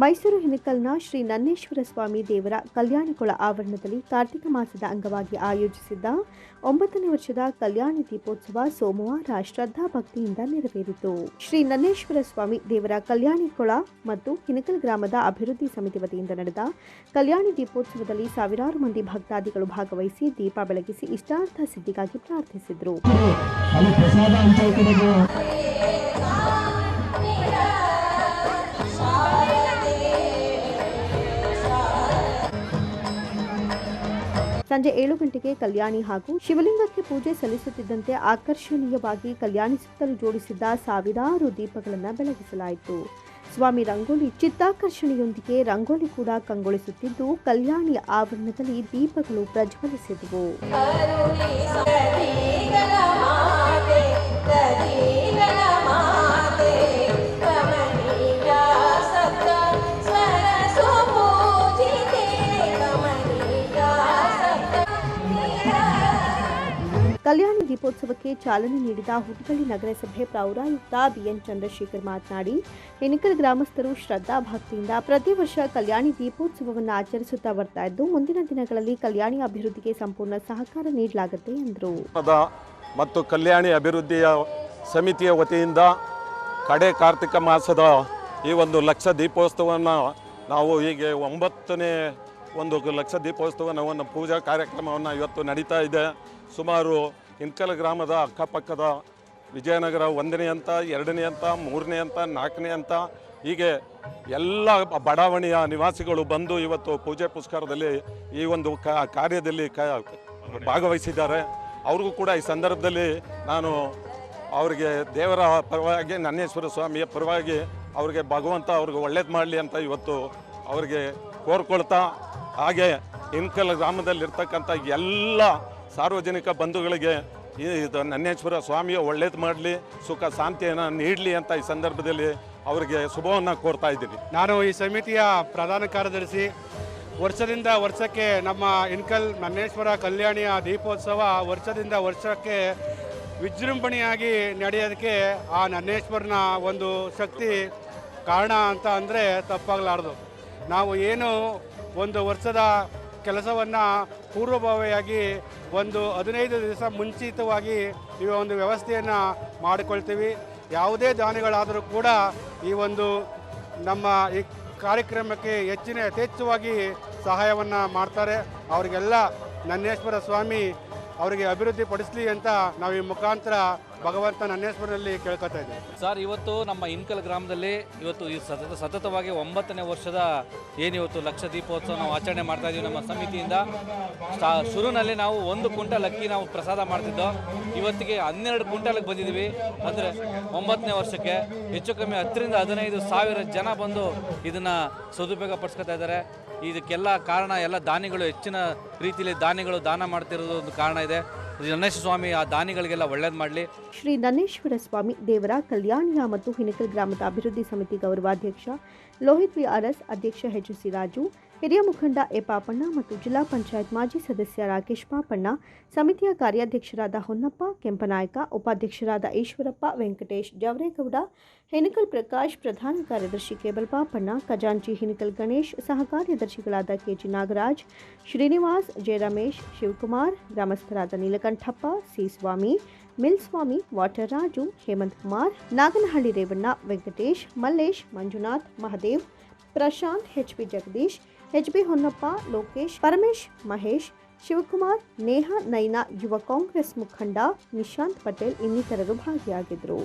ಮೈಸೂರು ಹಿನಕಲ್ನ ಶ್ರೀ ನನ್ನೇಶ್ವರ ಸ್ವಾಮಿ ದೇವರ ಕಲ್ಯಾಣಿಕೊಳ ಆವರಣದಲ್ಲಿ ಕಾರ್ತಿಕ ಮಾಸದ ಅಂಗವಾಗಿ ಆಯೋಜಿಸಿದ್ದ ಒಂಬತ್ತನೇ ವರ್ಷದ ಕಲ್ಯಾಣಿ ದೀಪೋತ್ಸವ ಸೋಮವಾರ ಶ್ರದ್ಧಾ ಭಕ್ತಿಯಿಂದ ನೆರವೇರಿತು. ಶ್ರೀ ನನ್ನೇಶ್ವರ ಸ್ವಾಮಿ ದೇವರ ಕಲ್ಯಾಣಿಕೊಳ ಮತ್ತು ಹಿನಕಲ್ ಗ್ರಾಮದ ಅಭಿವೃದ್ಧಿ ಸಮಿತಿ ವತಿಯಿಂದ ನಡೆದ ಕಲ್ಯಾಣಿ ದೀಪೋತ್ಸವದಲ್ಲಿ ಸಾವಿರಾರು ಮಂದಿ ಭಕ್ತಾದಿಗಳು ಭಾಗವಹಿಸಿ ದೀಪ ಬೆಳಗಿಸಿ ಇಷ್ಟಾರ್ಥ ಸಿದ್ಧಿಗಾಗಿ ಪ್ರಾರ್ಥಿಸಿದರು. ಸಂಜೆ ಏಳು ಗಂಟೆಗೆ ಕಲ್ಯಾಣಿ ಹಾಗೂ ಶಿವಲಿಂಗಕ್ಕೆ ಪೂಜೆ ಸಲ್ಲಿಸುತ್ತಿದ್ದಂತೆ ಆಕರ್ಷಣೀಯವಾಗಿ ಕಲ್ಯಾಣಿ ಸುತ್ತಲೂ ಜೋಡಿಸಿದ್ದ ಸಾವಿರಾರು ದೀಪಗಳನ್ನು ಬೆಳಗಿಸಲಾಯಿತು. ಸ್ವಾಮಿ ರಂಗೋಲಿ ಚಿತ್ತಾಕರ್ಷಣೆಯೊಂದಿಗೆ ರಂಗೋಲಿ ಕೂಡ ಕಂಗೊಳಿಸುತ್ತಿದ್ದು ಕಲ್ಯಾಣಿಯ ಆವರಣದಲ್ಲಿ ದೀಪಗಳು ಪ್ರಜ್ವಲಿಸಿದವು. ದೀಪೋತ್ಸವಕ್ಕೆ ಚಾಲನೆ ನೀಡಿದ ಹುಟ್ಟಗಳ್ಳಿ ನಗರಸಭೆ ಪೌರಾಯುಕ್ತ ಬಿಎನ್ ಚಂದ್ರಶೇಖರ್ ಮಾತನಾಡಿ ಹೆನಿಕಲ್ ಗ್ರಾಮಸ್ಥರು ಶ್ರದ್ಧಾ ಭಕ್ತಿಯಿಂದ ಪ್ರತಿ ವರ್ಷ ಕಲ್ಯಾಣಿ ದೀಪೋತ್ಸವವನ್ನು ಆಚರಿಸುತ್ತಾ ಬರ್ತಾ ಇದ್ದು, ಮುಂದಿನ ದಿನಗಳಲ್ಲಿ ಕಲ್ಯಾಣಿ ಅಭಿವೃದ್ಧಿಗೆ ಸಂಪೂರ್ಣ ಸಹಕಾರ ನೀಡಲಾಗುತ್ತೆ ಎಂದರು. ಮತ್ತು ಕಲ್ಯಾಣಿ ಅಭಿವೃದ್ಧಿಯ ಸಮಿತಿಯ ವತಿಯಿಂದ ಕಡೆ ಕಾರ್ತಿಕ ಮಾಸದ ಈ ಒಂದು ಲಕ್ಷ ದೀಪೋತ್ಸವವನ್ನು ನಾವು ಹೀಗೆ ಒಂಬತ್ತನೇ ಒಂದು ಲಕ್ಷ ದೀಪೋತ್ಸವವನ್ನು ಪೂಜಾ ಕಾರ್ಯಕ್ರಮವನ್ನು ಇವತ್ತು ನಡೀತಾ ಇದೆ. ಸುಮಾರು ಇನ್ಕಲ್ ಗ್ರಾಮದ ಅಕ್ಕಪಕ್ಕದ ವಿಜಯನಗರ ಒಂದನೇ ಅಂತ ಎರಡನೇ ಅಂತ ಮೂರನೇ ಅಂತ ನಾಲ್ಕನೇ ಅಂತ ಹೀಗೆ ಎಲ್ಲ ಬಡಾವಣೆಯ ನಿವಾಸಿಗಳು ಬಂದು ಇವತ್ತು ಪೂಜೆ ಪುಸ್ಕಾರದಲ್ಲಿ ಈ ಒಂದು ಕಾರ್ಯದಲ್ಲಿ ಭಾಗವಹಿಸಿದ್ದಾರೆ. ಅವ್ರಿಗೂ ಕೂಡ ಈ ಸಂದರ್ಭದಲ್ಲಿ ನಾನು ಅವರಿಗೆ ದೇವರ ಪರವಾಗಿ, ನನ್ನೇಶ್ವರ ಸ್ವಾಮಿಯ ಪರವಾಗಿ ಅವ್ರಿಗೆ ಭಗವಂತ ಅವ್ರಿಗೆ ಒಳ್ಳೇದು ಮಾಡಲಿ ಅಂತ ಇವತ್ತು ಅವರಿಗೆ ಕೋರ್ಕೊಳ್ತಾ, ಹಾಗೆ ಇನ್ಕಲ್ ಗ್ರಾಮದಲ್ಲಿರ್ತಕ್ಕಂಥ ಎಲ್ಲ ಸಾರ್ವಜನಿಕ ಬಂಧುಗಳಿಗೆ ಇದು ನನ್ನೇಶ್ವರ ಸ್ವಾಮಿಯ ಒಳ್ಳೇದು ಮಾಡಲಿ, ಸುಖ ಶಾಂತಿಯನ್ನು ನೀಡಲಿ ಅಂತ ಈ ಸಂದರ್ಭದಲ್ಲಿ ಅವರಿಗೆ ಶುಭವನ್ನು ಕೋರ್ತಾ ಇದ್ದೀನಿ ನಾನು ಈ ಸಮಿತಿಯ ಪ್ರಧಾನ ಕಾರ್ಯದರ್ಶಿ. ವರ್ಷದಿಂದ ವರ್ಷಕ್ಕೆ ನಮ್ಮ ಇನ್ಕಲ್ ನನ್ನೇಶ್ವರ ಕಲ್ಯಾಣಿಯ ದೀಪೋತ್ಸವ ವರ್ಷದಿಂದ ವರ್ಷಕ್ಕೆ ವಿಜೃಂಭಣೆಯಾಗಿ ನಡೆಯೋದಕ್ಕೆ ಆ ನನ್ನೇಶ್ವರನ ಒಂದು ಶಕ್ತಿ ಕಾರಣ ಅಂತ ಅಂದರೆ ತಪ್ಪಾಗಲಾರ್ದು. ನಾವು ಏನು ಒಂದು ವರ್ಷದ ಕೆಲಸವನ್ನು ಪೂರ್ವಭಾವಿಯಾಗಿ ಒಂದು ಹದಿನೈದು ದಿವಸ ಮುಂಚಿತವಾಗಿ ಈ ಒಂದು ವ್ಯವಸ್ಥೆಯನ್ನು ಮಾಡಿಕೊಳ್ತೀವಿ. ಯಾವುದೇ ದಾನಿಗಳಾದರೂ ಕೂಡ ಈ ಒಂದು ನಮ್ಮ ಈ ಕಾರ್ಯಕ್ರಮಕ್ಕೆ ಹೆಚ್ಚಿನ ಯಥೇಚ್ಛವಾಗಿ ಸಹಾಯವನ್ನು ಮಾಡ್ತಾರೆ. ಅವರಿಗೆಲ್ಲ ನನ್ನೇಶ್ವರ ಸ್ವಾಮಿ ಅವರಿಗೆ ಅಭಿವೃದ್ಧಿ ಪಡಿಸಲಿ ಅಂತ ನಾವು ಈ ಮುಖಾಂತರ ಭಗವಂತ ನನ್ನೇಶ್ವರಲ್ಲಿ ಕೇಳ್ಕೊತಾ ಇದ್ದೀವಿ. ಸರ್, ಇವತ್ತು ನಮ್ಮ ಇನ್ಕಲ್ ಗ್ರಾಮದಲ್ಲಿ ಇವತ್ತು ಈ ಸತತ ಸತತವಾಗಿ ಒಂಬತ್ತನೇ ವರ್ಷದ ಏನಿವತ್ತು ಲಕ್ಷ ದೀಪೋತ್ಸವ ನಾವು ಆಚರಣೆ ಮಾಡ್ತಾ ಇದ್ದೀವಿ ನಮ್ಮ ಸಮಿತಿಯಿಂದ. ಸ್ಟಾ ಶುರುನಲ್ಲಿ ನಾವು ಒಂದು ಕುಂಟಲ್ ಅಕ್ಕಿ ನಾವು ಪ್ರಸಾದ ಮಾಡ್ತಿದ್ದೋ, ಇವತ್ತಿಗೆ ಹನ್ನೆರಡು ಕುಂಟಲ್ಗೆ ಬಂದಿದ್ದೀವಿ. ಅಂದರೆ ಒಂಬತ್ತನೇ ವರ್ಷಕ್ಕೆ ಹೆಚ್ಚು ಕಮ್ಮಿ ಹತ್ತರಿಂದ ಹದಿನೈದು ಸಾವಿರ ಜನ ಬಂದು ಇದನ್ನು ಸದುಪಯೋಗ ಪಡಿಸ್ಕೊತಾ ಇದ್ದಾರೆ. ಇದಕ್ಕೆಲ್ಲ ಕಾರಣ, ಎಲ್ಲ ದಾನಿಗಳು ಹೆಚ್ಚಿನ ರೀತಿಯಲ್ಲಿ ದಾನಿಗಳು ದಾನ ಮಾಡ್ತಿರೋದು ಒಂದು ಕಾರಣ ಇದೆ. ಗಣೇಶ ಸ್ವಾಮಿ ಆ ದಾನಿಗಳಿಗೆಲ್ಲ ಒಳ್ಳೇದು ಮಾಡಲಿ. ಶ್ರೀ ನನ್ನೇಶ್ವರ ಸ್ವಾಮಿ ದೇವರ ಕಲ್ಯಾಣಿಯ ಮತ್ತು ಹಿನಕಲ್ ಗ್ರಾಮದ ಅಭಿವೃದ್ಧಿ ಸಮಿತಿ ಗೌರವಾಧ್ಯಕ್ಷ ಲೋಹಿತ್ ವಿ ಅರಸ್ ಅಧ್ಯಕ್ಷ ಎಚ್ ಸಿ ರಾಜು, ಹಿರಿಯ ಮುಖಂಡ ಎ. ಪಾಪಣ್ಣ ಮತ್ತು ಜಿಲ್ಲಾ ಪಂಚಾಯತ್ ಮಾಜಿ ಸದಸ್ಯ ರಾಕೇಶ್ ಪಾಪಣ್ಣ, ಸಮಿತಿಯ ಕಾರ್ಯಾಧ್ಯಕ್ಷರಾದ ಹೊನ್ನಪ್ಪ, ಕೆಂಪನಾಯಕ, ಉಪಾಧ್ಯಕ್ಷರಾದ ಈಶ್ವರಪ್ಪ, ವೆಂಕಟೇಶ್ ಜವರೇಗೌಡ, ಹೆನಕಲ್ ಪ್ರಕಾಶ್, ಪ್ರಧಾನ ಕಾರ್ಯದರ್ಶಿ ಕೇಬಲ್ ಪಾಪಣ್ಣ, ಖಜಾಂಚಿ ಹಿನಕಲ್ ಗಣೇಶ್, ಸಹ ಕಾರ್ಯದರ್ಶಿಗಳಾದ KG Nagaraj, Srinivas Jayaramesh Shivakumar, ಗ್ರಾಮಸ್ಥರಾದ Neelakanthappa, C. Swamy mill Swamy water Raju Hemanth Kumar, Naganahalli Revanna, Venkatesh, Mallesh, Manjunath, Mahadev, Prashanth H P Jagadish H B Honnappa, Lokesh, Paramesh, Mahesh, Shivakumar, Neha Naina, ಯುವ ಕಾಂಗ್ರೆಸ್ ಮುಖಂಡ, ನಿಶಾಂತ್ ಪಟೇಲ್ ಇನ್ನಿತರರು ಭಾಗಿಯಾಗಿದ್ದರು